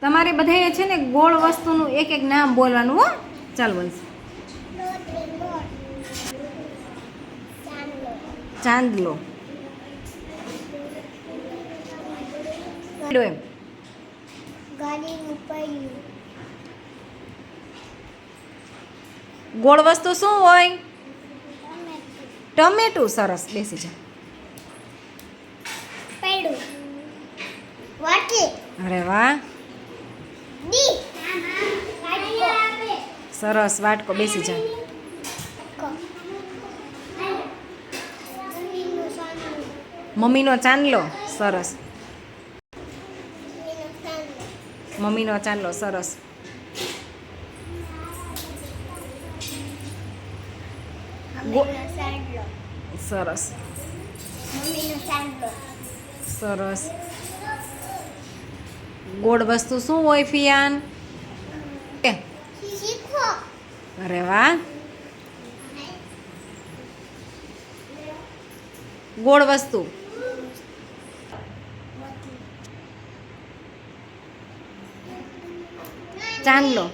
તમારે બધાએ છે ને ગોળ વસ્તુનું એક એક નામ બોલવાનું હો. ચાલ બોલ. ચાંદલો. એમ. ગોળ વસ્તુ શું હોય? ટમેટું. સરસ. બેસી જા. અરે વાહ. સરસ વાટકો બેસી જાય. મમ્મીનો ચાંદલો, સરસ. મમ્મીનો ચાંદલો, સરસ. સરસ. સરસ. ગોળ વસ્તુ શું હોય, ફિયાન? અરે વાહ ગોળ વસ્તુ ચાંદલો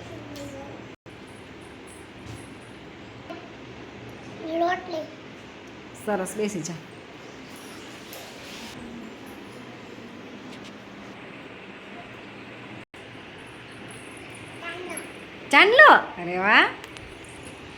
સરસ બેસી જા. ચાંદલો. અરે વાહ